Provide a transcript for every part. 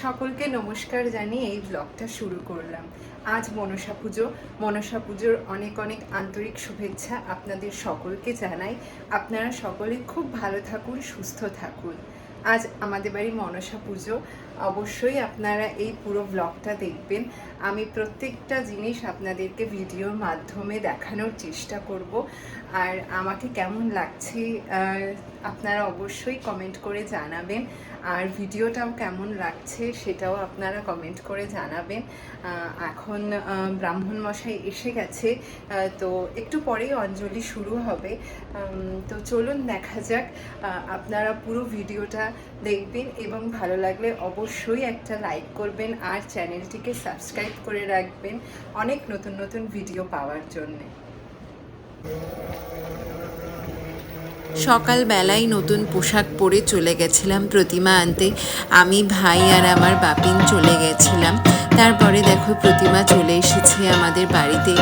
সকলকে নমস্কার জানিয়ে এই ব্লগটা শুরু করলাম। আজ মনসা পুজো। মনসা পুজোর অনেক অনেক আন্তরিক শুভেচ্ছা আপনাদের সকলকে জানাই। আপনারা সকলে খুব ভালো থাকুন, সুস্থ থাকুন। আজ আমাদের বাড়ি মনসা পুজো। অবশ্যই আপনারা এই পুরো ব্লগটা দেখবেন। আমি প্রত্যেকটা জিনিস আপনাদেরকে ভিডিওর মাধ্যমে দেখানোর চেষ্টা করব। আর আমাকে কেমন লাগছে আপনারা অবশ্যই কমেন্ট করে জানাবেন। আর ভিডিওটাও কেমন লাগছে, সেটাও আপনারা কমেন্ট করে জানাবেন। এখন ব্রাহ্মণ মশাই এসে গেছে তো একটু পরেই অঞ্জলি শুরু হবে। তো চলুন দেখা যাক আপনারা পুরো ভিডিওটা দেখবেন এবং ভালো লাগলে অবশ্যই একটা লাইক করবেন আর চ্যানেলটিকে সাবস্ক্রাইব করে রাখবেন অনেক নতুন নতুন ভিডিও পাওয়ার জন্যে। সকালবেলায় নতুন পোশাক পরে চলে গেছিলাম প্রতিমা আনতে। আমি ভাই আর আমার বাপিন চলে গেছিলাম। তারপরে দেখো প্রতিমা চলে এসেছে আমাদের বাড়িতে।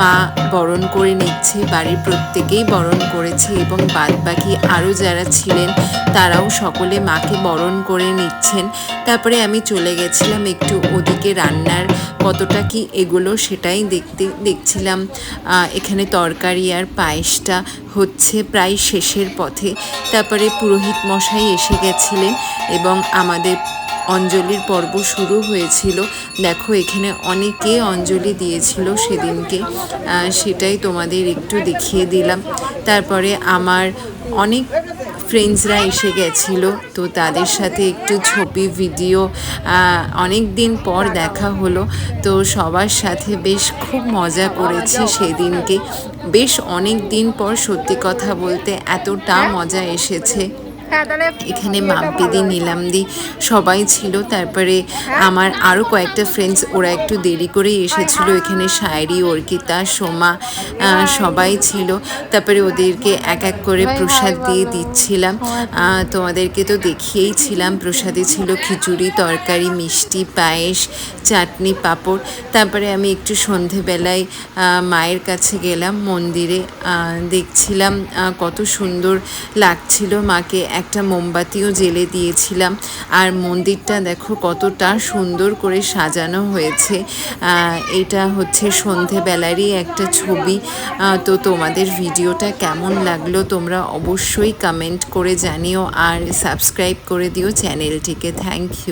মা বরণ করে নিচ্ছে, বাড়ির প্রত্যেকেই বরণ করেছে এবং বাদ বাকি আরও যারা ছিলেন, তারাও সকলে মাকে বরণ করে নিচ্ছেন। তারপরে আমি চলে গেছিলাম একটু ওদিকে রান্নার কতটা কি এগুলো সেটাই দেখতে, দেখছিলাম। এখানে তরকারি আর পায়েসটা হচ্ছে প্রায় শেষের পথে। তারপরে পুরোহিত মশাই এসে গেছিলেন এবং আমাদের অঞ্জলির পর্ব শুরু হয়েছিল। দেখো, এখানে অনেকে অঞ্জলি দিয়েছিল সেদিনকে। সেটাই তোমাদের একটু দেখিয়ে দিলাম। তারপরে আমার অনেক ফ্রেন্ডসরা এসে গেছিল, তো তাদের সাথে একটু ছবি ভিডিও অনেক দিন পর দেখা হলো। তো সবার সাথে বেশ খুব মজা করেছি সেদিনকে। বেশ অনেক দিন পর সত্যি কথা বলতে এতটা মজা এসেছে। এখানে মাম্পিদি নীলামদি সবাই ছিল। তারপরে আমার আরও কয়েকটা ফ্রেন্ডস ওরা একটু দেরি করেই এসেছিল। এখানে শায়রি অর্কিতা সোমা সবাই ছিল। তারপরে ওদেরকে এক এক করে প্রসাদ দিয়ে দিচ্ছিলাম। তোমাদেরকে তো দেখিয়েই ছিলাম প্রসাদে ছিল খিচুড়ি তরকারি মিষ্টি পায়েস চাটনি পাঁপড়। তারপরে আমি একটু সন্ধেবেলায় মায়ের কাছে গেলাম মন্দিরে। দেখছিলাম কত সুন্দর লাগছিল মাকে। একটা মোমবাতিও জেলে দিয়েছিলাম। আর মন্দিরটা দেখো কতটা সুন্দর করে সাজানো হয়েছে। এটা হচ্ছে সন্ধেবেলারই একটা ছবি। তো তোমাদের ভিডিওটা কেমন লাগল তোমরা অবশ্যই কমেন্ট করে জানিও আর সাবস্ক্রাইব করে দিও চ্যানেলটিকে। Thank you